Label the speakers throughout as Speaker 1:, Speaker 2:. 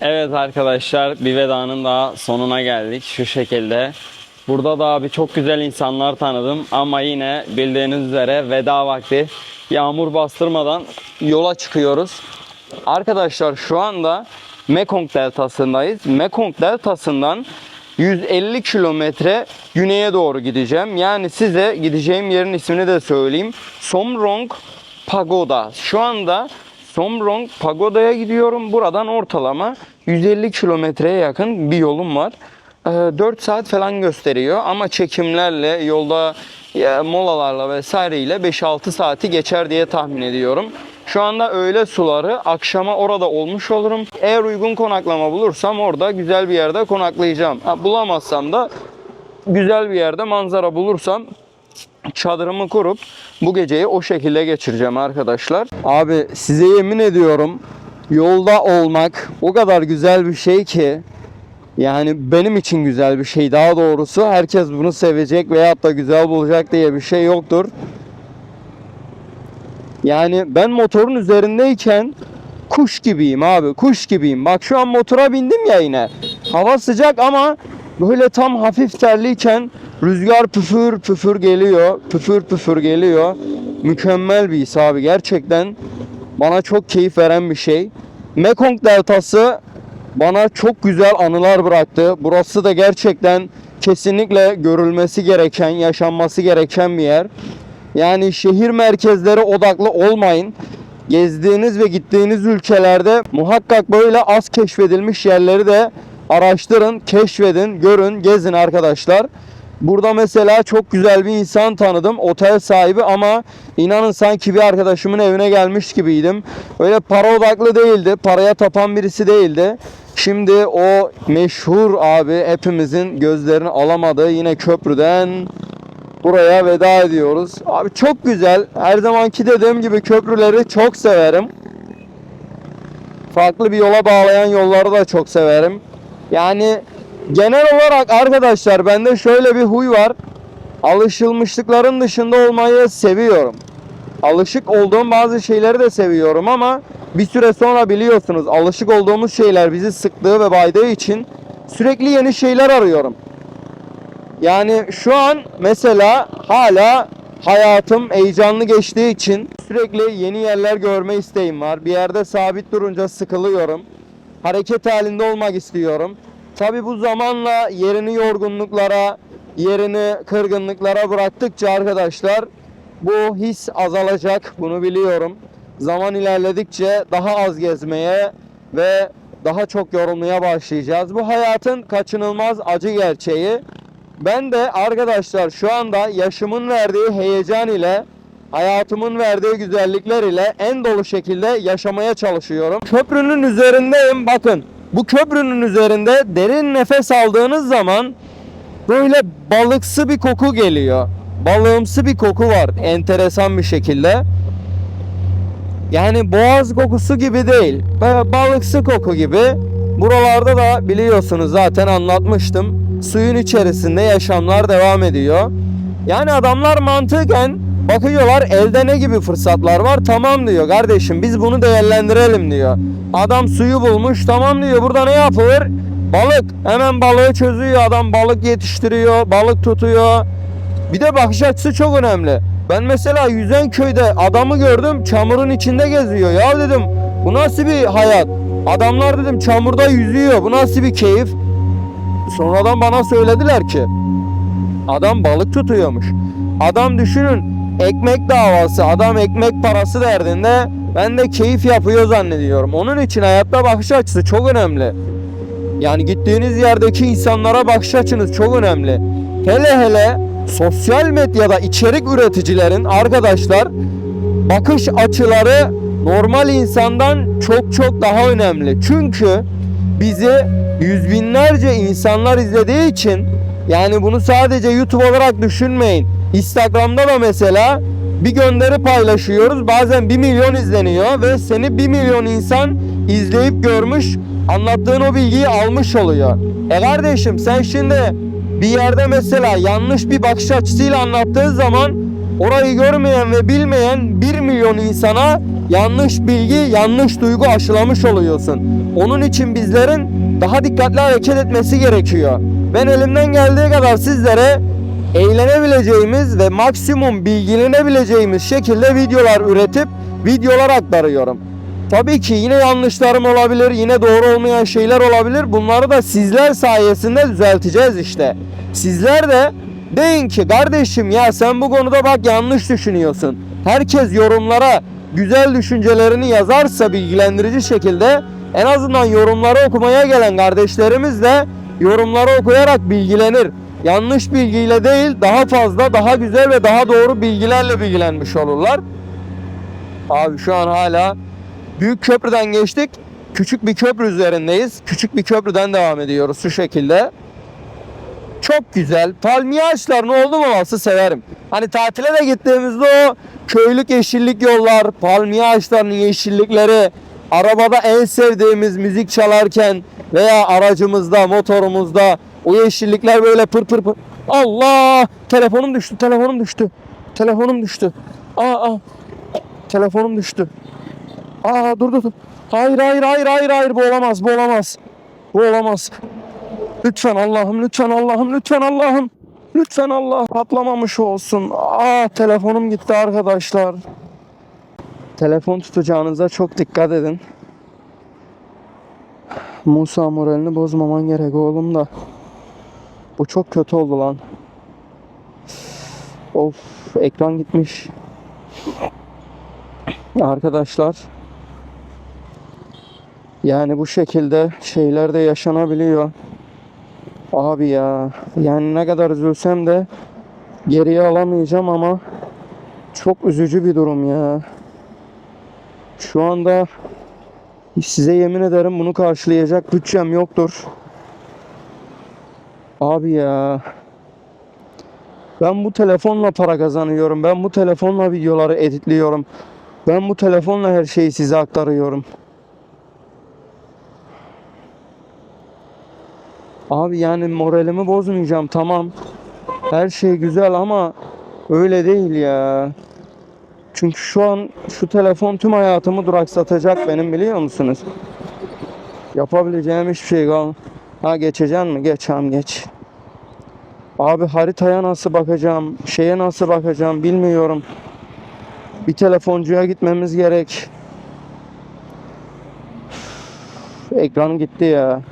Speaker 1: Evet arkadaşlar bir vedanın daha sonuna geldik şu şekilde. Burada da abi çok güzel insanlar tanıdım ama yine bildiğiniz üzere veda vakti yağmur bastırmadan yola çıkıyoruz. Arkadaşlar şu anda Mekong Deltası'ndayız. Mekong Deltası'ndan 150 kilometre güneye doğru gideceğim. Yani size gideceğim yerin ismini de söyleyeyim. Somrong Pagoda. Şu anda Somrong Pagoda'ya gidiyorum. Buradan ortalama 150 kilometreye yakın bir yolum var. Ee, 4 saat falan gösteriyor ama çekimlerle, yolda molalarla vesaireyle 5-6 saati geçer diye tahmin ediyorum. Şu anda öğle suları akşama orada olmuş olurum. Eğer uygun konaklama bulursam orada güzel bir yerde konaklayacağım. Ha, bulamazsam da güzel bir yerde manzara bulursam çadırımı kurup bu geceyi o şekilde geçireceğim arkadaşlar. Abi size yemin ediyorum yolda olmak o kadar güzel bir şey ki yani benim için güzel bir şey daha doğrusu herkes bunu sevecek veyahut da güzel bulacak diye bir şey yoktur. Yani ben motorun üzerindeyken kuş gibiyim abi kuş gibiyim. Bak şu an motora bindim ya yine. Hava sıcak ama böyle tam hafif terliyken rüzgar püfür püfür geliyor. Püfür püfür geliyor. Mükemmel bir his abi gerçekten. Bana çok keyif veren bir şey. Mekong Deltası bana çok güzel anılar bıraktı. Burası da gerçekten kesinlikle görülmesi gereken, yaşanması gereken bir yer. Yani şehir merkezleri odaklı olmayın. Gezdiğiniz ve gittiğiniz ülkelerde muhakkak böyle az keşfedilmiş yerleri de araştırın, keşfedin, görün, gezin arkadaşlar. Burada mesela çok güzel bir insan tanıdım. Otel sahibi ama inanın sanki bir arkadaşımın evine gelmiş gibiydim. Öyle para odaklı değildi. Paraya tapan birisi değildi. Şimdi o meşhur abi hepimizin gözlerini alamadığı yine köprüden buraya veda ediyoruz. Abi çok güzel. Her zamanki dediğim gibi köprüleri çok severim. Farklı bir yola bağlayan yolları da çok severim. Yani genel olarak arkadaşlar bende şöyle bir huy var. Alışılmışlıkların dışında olmayı seviyorum. Alışık olduğum bazı şeyleri de seviyorum ama bir süre sonra biliyorsunuz alışık olduğumuz şeyler bizi sıktığı ve baydığı için sürekli yeni şeyler arıyorum. Yani şu an mesela hala hayatım heyecanlı geçtiği için sürekli yeni yerler görme isteğim var. Bir yerde sabit durunca sıkılıyorum. Hareket halinde olmak istiyorum. Tabi bu zamanla yerini yorgunluklara, yerini kırgınlıklara bıraktıkça arkadaşlar bu his azalacak. Bunu biliyorum. Zaman ilerledikçe daha az gezmeye ve daha çok yorulmaya başlayacağız. Bu hayatın kaçınılmaz acı gerçeği. Ben de arkadaşlar şu anda yaşımın verdiği heyecan ile hayatımın verdiği güzellikler ile en dolu şekilde yaşamaya çalışıyorum. Köprünün üzerindeyim. Bakın bu köprünün üzerinde derin nefes aldığınız zaman böyle balıksı bir koku geliyor. Balığımsı bir koku var enteresan bir şekilde. Yani boğaz kokusu gibi değil. Böyle balıksı koku gibi. Buralarda da biliyorsunuz zaten anlatmıştım. Suyun içerisinde yaşamlar devam ediyor. Yani adamlar mantıken bakıyorlar elde ne gibi fırsatlar var tamam diyor kardeşim biz bunu değerlendirelim diyor. Adam suyu bulmuş tamam diyor burada ne yapılır? Balık hemen balığı çözüyor adam balık yetiştiriyor balık tutuyor. Bir de bakış açısı çok önemli. Ben mesela yüzen köyde adamı gördüm çamurun içinde geziyor. Ya dedim bu nasıl bir hayat? Adamlar dedim çamurda yüzüyor. Bu nasıl bir keyif? Sonradan bana söylediler ki adam balık tutuyormuş. Adam düşünün ekmek davası, adam ekmek parası derdinde ben de keyif yapıyor zannediyorum. Onun için hayatta bakış açısı çok önemli. Yani gittiğiniz yerdeki insanlara bakış açınız çok önemli. Hele hele sosyal medyada içerik üreticilerin arkadaşlar bakış açıları normal insandan çok çok daha önemli. Çünkü bizi yüz binlerce insanlar izlediği için yani bunu sadece YouTube olarak düşünmeyin. Instagram'da da mesela bir gönderi paylaşıyoruz. Bazen 1 milyon izleniyor ve seni 1 milyon insan izleyip görmüş, anlattığın o bilgiyi almış oluyor. E kardeşim sen şimdi bir yerde mesela yanlış bir bakış açısıyla anlattığın zaman orayı görmeyen ve bilmeyen 1 milyon insana yanlış bilgi, yanlış duygu aşılamış oluyorsun. Onun için bizlerin daha dikkatli hareket etmesi gerekiyor. Ben elimden geldiği kadar sizlere eğlenebileceğimiz ve maksimum bilgilenebileceğimiz şekilde videolar üretip videolar aktarıyorum. Tabii ki yine yanlışlarım olabilir, yine doğru olmayan şeyler olabilir. Bunları da sizler sayesinde düzelteceğiz işte. Sizler de deyin ki kardeşim ya sen bu konuda bak yanlış düşünüyorsun. Herkes yorumlara güzel düşüncelerini yazarsa bilgilendirici şekilde en azından yorumları okumaya gelen kardeşlerimiz de yorumları okuyarak bilgilenir. Yanlış bilgiyle değil daha fazla daha güzel ve daha doğru bilgilerle bilgilenmiş olurlar. Abi şu an hala büyük köprüden geçtik. Küçük bir köprü üzerindeyiz. Küçük bir köprüden devam ediyoruz şu şekilde. Çok güzel. Palmiye ağaçlarını oldum olası severim. Hani tatile de gittiğimizde o köylük yeşillik yollar, palmiye ağaçlarının yeşillikleri, arabada en sevdiğimiz müzik çalarken veya aracımızda, motorumuzda o yeşillikler böyle pır pır pır. Allah! Telefonum düştü, telefonum düştü. Telefonum düştü. Aa, aa. Telefonum düştü. Aa dur dur dur. Hayır hayır hayır hayır hayır bu olamaz bu olamaz. Bu olamaz. Lütfen Allah'ım lütfen Allah'ım lütfen Allah'ım. Lütfen Allah patlamamış olsun. Aa telefonum gitti arkadaşlar. Telefon tutacağınıza çok dikkat edin. Musa moralini bozmaman gerek oğlum da. Bu çok kötü oldu lan. Of ekran gitmiş. Arkadaşlar yani bu şekilde şeyler de yaşanabiliyor. Abi ya yani ne kadar üzülsem de geriye alamayacağım ama çok üzücü bir durum ya. Şu anda size yemin ederim bunu karşılayacak bütçem yoktur. Abi ya. Ben bu telefonla para kazanıyorum. Ben bu telefonla videoları editliyorum. Ben bu telefonla her şeyi size aktarıyorum. Abi yani moralimi bozmayacağım tamam. Her şey güzel ama öyle değil ya. Çünkü şu an şu telefon tüm hayatımı duraksatacak benim biliyor musunuz? Yapabileceğim hiçbir şey kal. Ha geçeceksin mi? Geç ham geç. Abi haritaya nasıl bakacağım? Şeye nasıl bakacağım bilmiyorum. Bir telefoncuya gitmemiz gerek. Üf, Ekran gitti ya.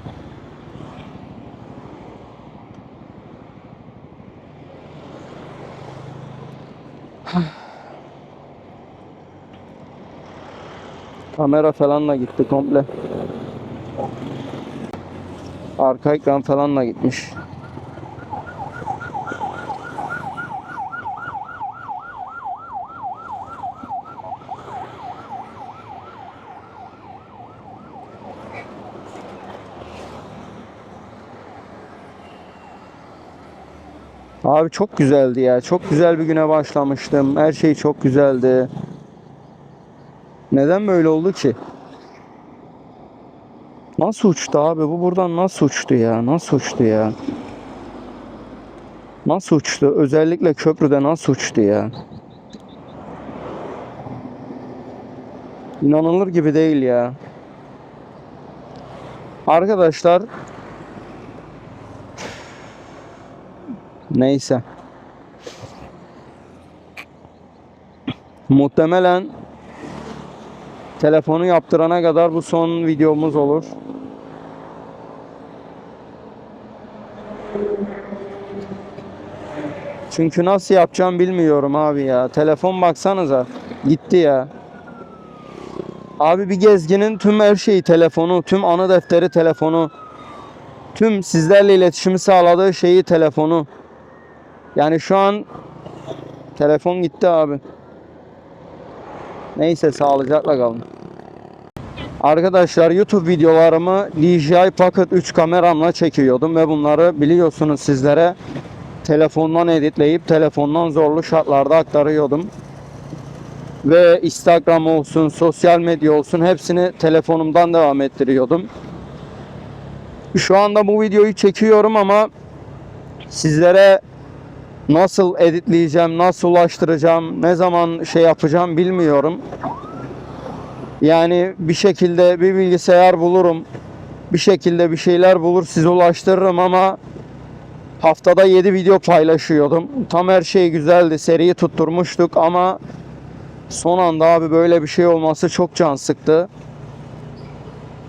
Speaker 1: Kamera falan da gitti komple. Arka ekran falan da gitmiş. Abi çok güzeldi ya. Çok güzel bir güne başlamıştım. Her şey çok güzeldi. Neden böyle oldu ki? Nasıl uçtu abi? Bu buradan nasıl uçtu ya? Nasıl uçtu ya? Nasıl uçtu? Özellikle köprüde nasıl uçtu ya? İnanılır gibi değil ya. Arkadaşlar Neyse. Muhtemelen telefonu yaptırana kadar bu son videomuz olur. Çünkü nasıl yapacağım bilmiyorum abi ya. Telefon baksanıza gitti ya. Abi bir gezginin tüm her şeyi telefonu, tüm anı defteri telefonu, tüm sizlerle iletişimi sağladığı şeyi telefonu. Yani şu an telefon gitti abi. Neyse sağlıcakla kalın. Arkadaşlar YouTube videolarımı DJI Pocket 3 kameramla çekiyordum ve bunları biliyorsunuz sizlere telefondan editleyip telefondan zorlu şartlarda aktarıyordum. Ve Instagram olsun, sosyal medya olsun hepsini telefonumdan devam ettiriyordum. Şu anda bu videoyu çekiyorum ama sizlere nasıl editleyeceğim, nasıl ulaştıracağım, ne zaman şey yapacağım bilmiyorum. Yani bir şekilde bir bilgisayar bulurum. Bir şekilde bir şeyler bulur size ulaştırırım ama haftada 7 video paylaşıyordum. Tam her şey güzeldi. Seriyi tutturmuştuk ama son anda abi böyle bir şey olması çok can sıktı.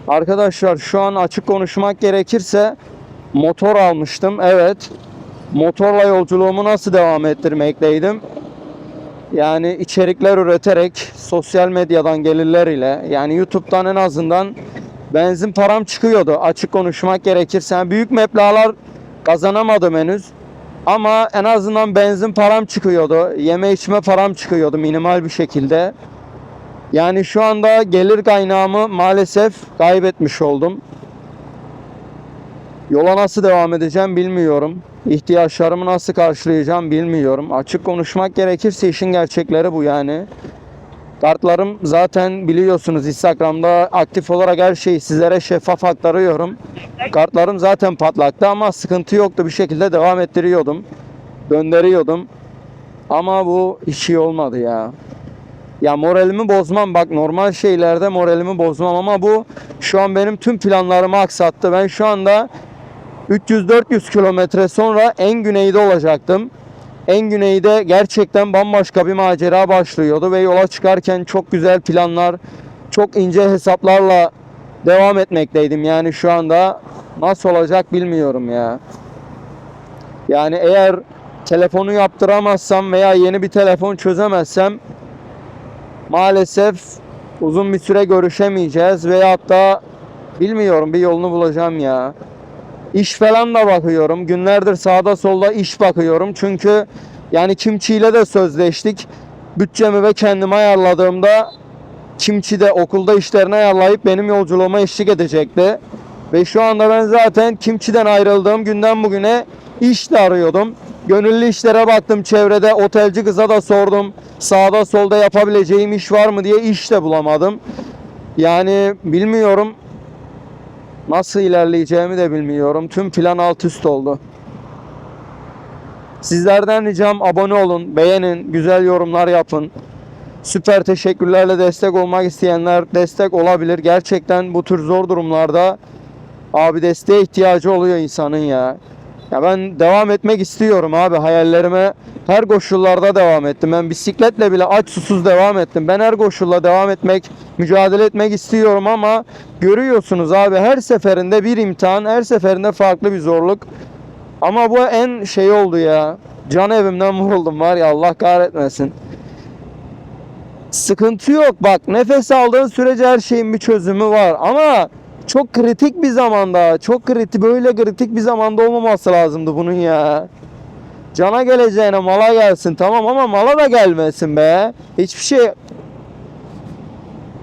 Speaker 1: Arkadaşlar şu an açık konuşmak gerekirse motor almıştım. Evet. Motorla yolculuğumu nasıl devam ettirmekteydim? Yani içerikler üreterek sosyal medyadan gelirler ile yani YouTube'dan en azından benzin param çıkıyordu. Açık konuşmak gerekirse Yani büyük meblağlar kazanamadım henüz. Ama en azından benzin param çıkıyordu. Yeme içme param çıkıyordu minimal bir şekilde. Yani şu anda gelir kaynağımı maalesef kaybetmiş oldum. Yola nasıl devam edeceğim bilmiyorum. İhtiyaçlarımı nasıl karşılayacağım bilmiyorum. Açık konuşmak gerekirse işin gerçekleri bu yani. Kartlarım zaten biliyorsunuz Instagram'da aktif olarak her şeyi sizlere şeffaf aktarıyorum. Kartlarım zaten patlaktı ama sıkıntı yoktu. Bir şekilde devam ettiriyordum. Döndürüyordum. Ama bu hiç iyi olmadı ya. Ya moralimi bozmam bak normal şeylerde moralimi bozmam ama bu şu an benim tüm planlarımı aksattı. Ben şu anda 300-400 kilometre sonra en güneyde olacaktım. En güneyde gerçekten bambaşka bir macera başlıyordu ve yola çıkarken çok güzel planlar, çok ince hesaplarla devam etmekteydim. Yani şu anda nasıl olacak bilmiyorum ya. Yani eğer telefonu yaptıramazsam veya yeni bir telefon çözemezsem maalesef uzun bir süre görüşemeyeceğiz veyahut da bilmiyorum bir yolunu bulacağım ya. İş falan da bakıyorum. Günlerdir sağda solda iş bakıyorum. Çünkü yani kimçiyle de sözleştik. Bütçemi ve kendimi ayarladığımda kimçi de okulda işlerini ayarlayıp benim yolculuğuma eşlik edecekti. Ve şu anda ben zaten kimçiden ayrıldığım günden bugüne iş de arıyordum. Gönüllü işlere baktım çevrede otelci kıza da sordum. Sağda solda yapabileceğim iş var mı diye iş de bulamadım. Yani bilmiyorum Nasıl ilerleyeceğimi de bilmiyorum. Tüm plan alt üst oldu. Sizlerden ricam abone olun, beğenin, güzel yorumlar yapın. Süper teşekkürlerle destek olmak isteyenler destek olabilir. Gerçekten bu tür zor durumlarda abi desteğe ihtiyacı oluyor insanın ya. Ya ben devam etmek istiyorum abi hayallerime her koşullarda devam ettim. Ben bisikletle bile aç susuz devam ettim. Ben her koşulla devam etmek, mücadele etmek istiyorum ama görüyorsunuz abi her seferinde bir imtihan, her seferinde farklı bir zorluk. Ama bu en şey oldu ya. Can evimden vuruldum var ya Allah kahretmesin. Sıkıntı yok bak nefes aldığın sürece her şeyin bir çözümü var ama çok kritik bir zamanda, çok kritik böyle kritik bir zamanda olmaması lazımdı bunun ya. Cana geleceğine mala gelsin tamam ama mala da gelmesin be. Hiçbir şey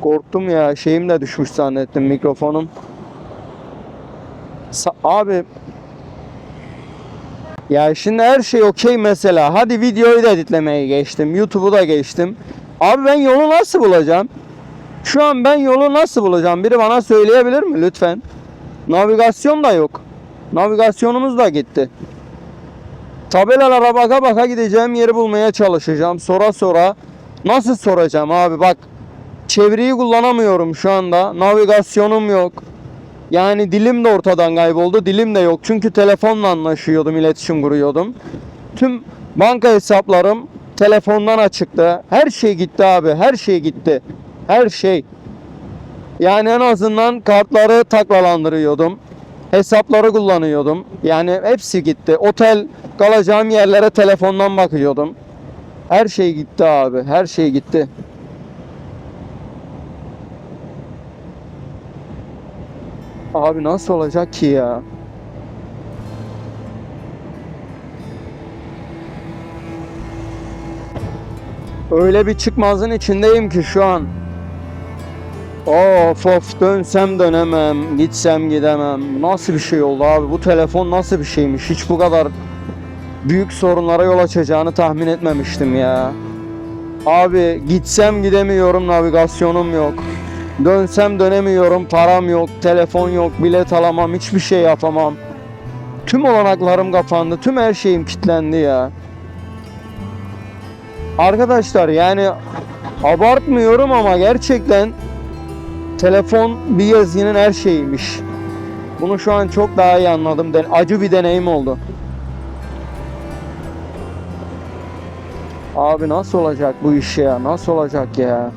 Speaker 1: korktum ya. Şeyim de düşmüş zannettim mikrofonum. Sa- abi ya şimdi her şey okey mesela. Hadi videoyu da editlemeye geçtim. YouTube'u da geçtim. Abi ben yolu nasıl bulacağım? Şu an ben yolu nasıl bulacağım? Biri bana söyleyebilir mi lütfen? Navigasyon da yok. Navigasyonumuz da gitti. Tabelalara baka baka gideceğim yeri bulmaya çalışacağım. Sora sora. Nasıl soracağım abi bak. Çevreyi kullanamıyorum şu anda. Navigasyonum yok. Yani dilim de ortadan kayboldu. Dilim de yok. Çünkü telefonla anlaşıyordum, iletişim kuruyordum. Tüm banka hesaplarım telefondan açıktı. Her şey gitti abi. Her şey gitti. Her şey. Yani en azından kartları taklalandırıyordum. Hesapları kullanıyordum. Yani hepsi gitti. Otel kalacağım yerlere telefondan bakıyordum. Her şey gitti abi. Her şey gitti. Abi nasıl olacak ki ya? Öyle bir çıkmazın içindeyim ki şu an. Of of dönsem dönemem, gitsem gidemem. Nasıl bir şey oldu abi? Bu telefon nasıl bir şeymiş? Hiç bu kadar büyük sorunlara yol açacağını tahmin etmemiştim ya. Abi gitsem gidemiyorum, navigasyonum yok. Dönsem dönemiyorum, param yok, telefon yok, bilet alamam, hiçbir şey yapamam. Tüm olanaklarım kapandı, tüm her şeyim kilitlendi ya. Arkadaşlar yani abartmıyorum ama gerçekten telefon bir gezginin her şeyiymiş. Bunu şu an çok daha iyi anladım. Acı bir deneyim oldu. Abi nasıl olacak bu iş ya? Nasıl olacak ya?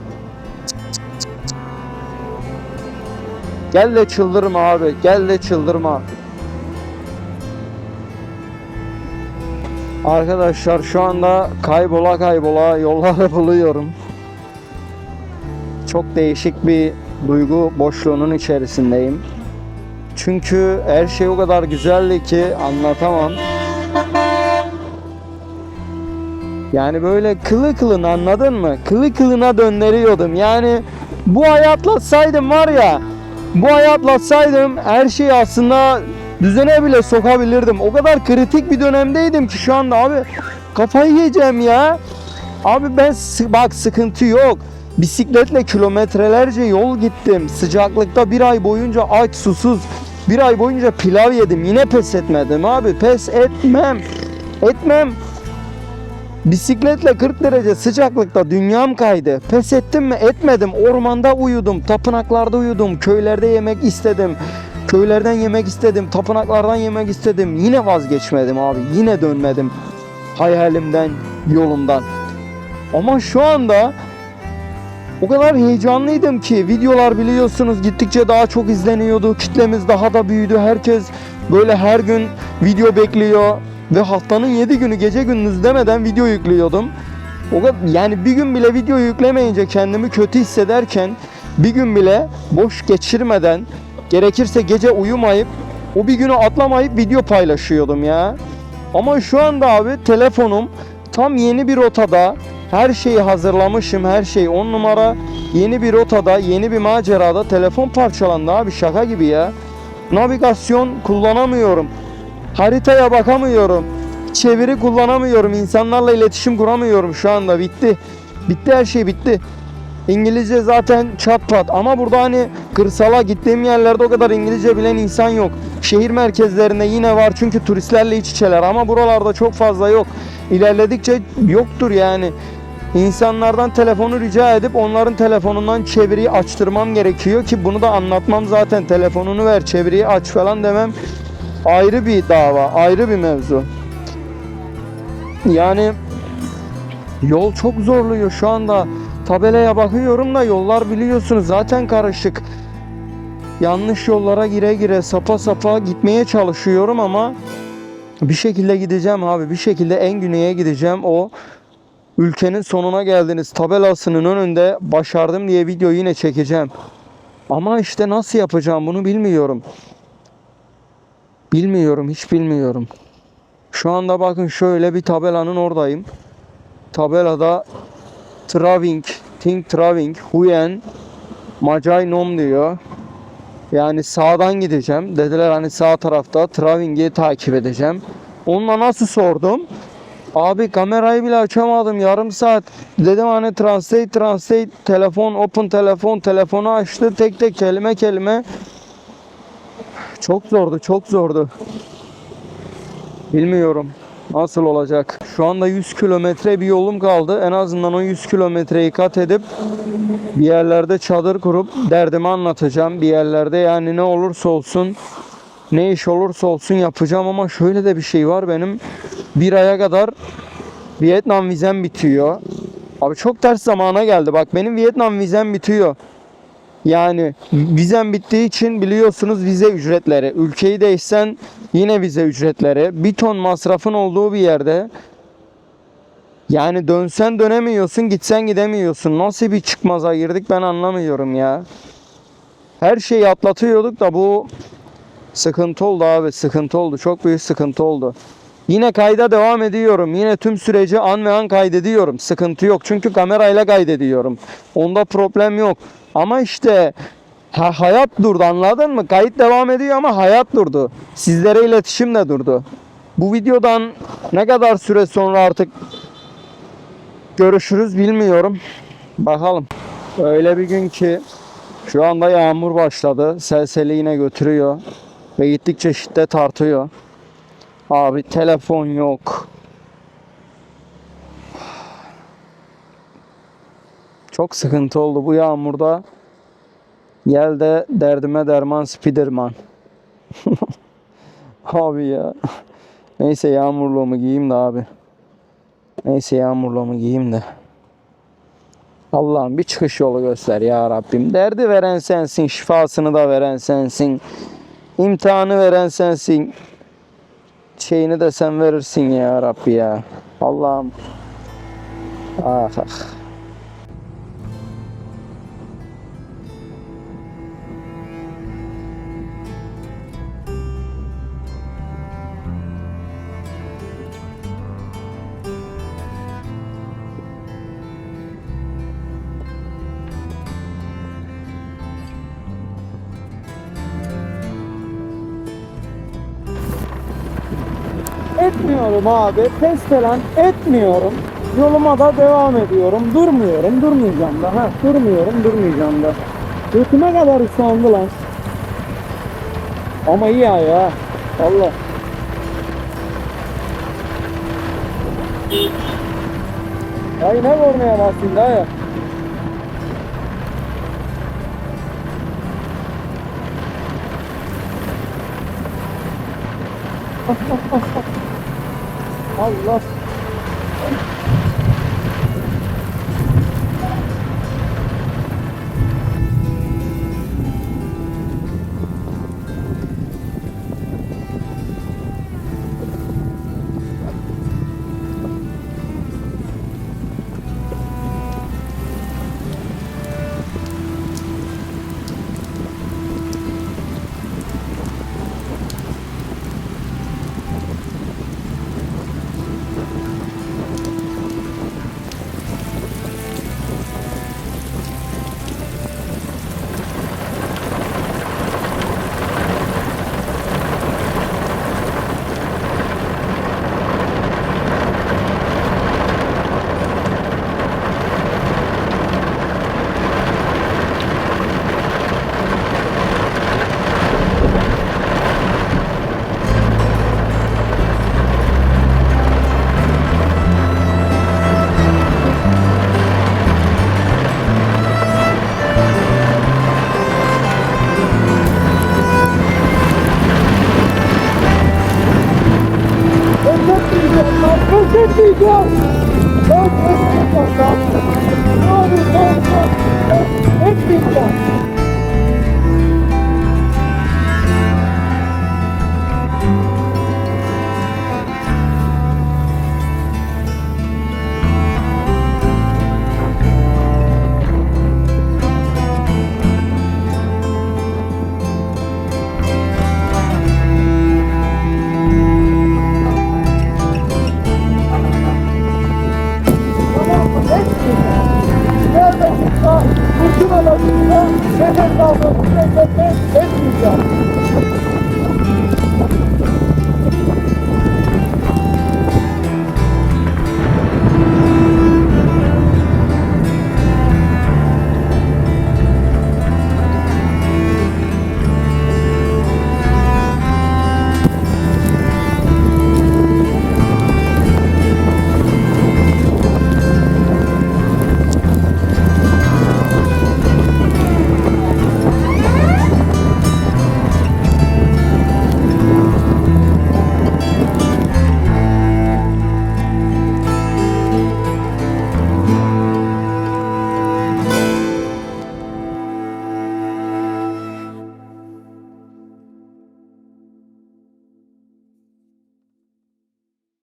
Speaker 1: Gel de çıldırma abi. Gel de çıldırma. Arkadaşlar şu anda kaybola kaybola yolları buluyorum. Çok değişik bir duygu boşluğunun içerisindeyim. Çünkü her şey o kadar güzeldi ki anlatamam. Yani böyle kılı kılına anladın mı? Kılı kılına döndürüyordum. Yani bu hayatlatsaydım var ya bu hayatlatsaydım her şeyi aslında düzene bile sokabilirdim. O kadar kritik bir dönemdeydim ki şu anda abi kafayı yiyeceğim ya. Abi ben bak sıkıntı yok. Bisikletle kilometrelerce yol gittim. Sıcaklıkta bir ay boyunca aç susuz bir ay boyunca pilav yedim. Yine pes etmedim abi. Pes etmem. Etmem. Bisikletle 40 derece sıcaklıkta dünyam kaydı. Pes ettim mi? Etmedim. Ormanda uyudum, tapınaklarda uyudum, köylerde yemek istedim. Köylerden yemek istedim, tapınaklardan yemek istedim. Yine vazgeçmedim abi. Yine dönmedim hayalimden, yolumdan. Ama şu anda o kadar heyecanlıydım ki videolar biliyorsunuz gittikçe daha çok izleniyordu. Kitlemiz daha da büyüdü. Herkes böyle her gün video bekliyor ve haftanın 7 günü gece gündüz demeden video yüklüyordum. O kadar, yani bir gün bile video yüklemeyince kendimi kötü hissederken bir gün bile boş geçirmeden gerekirse gece uyumayıp o bir günü atlamayıp video paylaşıyordum ya. Ama şu anda abi telefonum tam yeni bir rotada. Her şeyi hazırlamışım. Her şey 10 numara. Yeni bir rotada, yeni bir macerada telefon parçalandı abi şaka gibi ya. Navigasyon kullanamıyorum. Haritaya bakamıyorum. Çeviri kullanamıyorum. İnsanlarla iletişim kuramıyorum şu anda. Bitti. Bitti her şey bitti. İngilizce zaten çat pat ama burada hani kırsala gittiğim yerlerde o kadar İngilizce bilen insan yok. Şehir merkezlerinde yine var çünkü turistlerle iç içeler ama buralarda çok fazla yok. İlerledikçe yoktur yani. İnsanlardan telefonu rica edip onların telefonundan çeviriyi açtırmam gerekiyor ki bunu da anlatmam zaten telefonunu ver çeviriyi aç falan demem ayrı bir dava ayrı bir mevzu. Yani yol çok zorluyor şu anda. Tabelaya bakıyorum da yollar biliyorsunuz zaten karışık. Yanlış yollara gire gire sapa sapa gitmeye çalışıyorum ama bir şekilde gideceğim abi. Bir şekilde en güneye gideceğim. O ülkenin sonuna geldiniz tabelasının önünde başardım diye video yine çekeceğim. Ama işte nasıl yapacağım bunu bilmiyorum. Bilmiyorum, hiç bilmiyorum. Şu anda bakın şöyle bir tabelanın oradayım. Tabelada Traving, Think Traving, Huyen, Macay Nom diyor. Yani sağdan gideceğim. Dediler hani sağ tarafta Traving'i takip edeceğim. Onunla nasıl sordum? Abi kamerayı bile açamadım yarım saat. Dedim hani translate translate telefon open telefon telefonu açtı tek tek kelime kelime. Çok zordu çok zordu. Bilmiyorum nasıl olacak. Şu anda 100 kilometre bir yolum kaldı. En azından o 100 kilometreyi kat edip bir yerlerde çadır kurup derdimi anlatacağım. Bir yerlerde yani ne olursa olsun ne iş olursa olsun yapacağım ama şöyle de bir şey var benim bir aya kadar Vietnam vizem bitiyor. Abi çok ters zamana geldi. Bak benim Vietnam vizem bitiyor. Yani vizem bittiği için biliyorsunuz vize ücretleri. Ülkeyi değişsen yine vize ücretleri. Bir ton masrafın olduğu bir yerde. Yani dönsen dönemiyorsun, gitsen gidemiyorsun. Nasıl bir çıkmaza girdik ben anlamıyorum ya. Her şeyi atlatıyorduk da bu sıkıntı oldu abi. Sıkıntı oldu. Çok büyük sıkıntı oldu. Yine kayda devam ediyorum. Yine tüm süreci an ve an kaydediyorum. Sıkıntı yok. Çünkü kamerayla kaydediyorum. Onda problem yok. Ama işte ha, hayat durdu anladın mı? Kayıt devam ediyor ama hayat durdu. Sizlere iletişim de durdu. Bu videodan ne kadar süre sonra artık görüşürüz bilmiyorum. Bakalım. Öyle bir gün ki şu anda yağmur başladı. Selseli yine götürüyor. Ve gittikçe şiddet artıyor. Abi telefon yok. Çok sıkıntı oldu bu yağmurda. Gel de derdime derman Spiderman. abi ya. Neyse yağmurluğumu giyeyim de abi. Neyse yağmurluğumu giyeyim de. Allah'ım bir çıkış yolu göster ya Rabbim. Derdi veren sensin, şifasını da veren sensin. İmtihanı veren sensin. Şeyini de sen verirsin ya Rabbi ya. Allah'ım. Ah ah.
Speaker 2: Etmiyorum abi. Pes falan etmiyorum. Yoluma da devam ediyorum. Durmuyorum. Durmayacağım da. Ha, durmuyorum. Durmayacağım da. Götüme kadar ıslandı lan. Ama iyi ya ya. Valla. Ay ne kornaya bastın da ya. Allah. Hep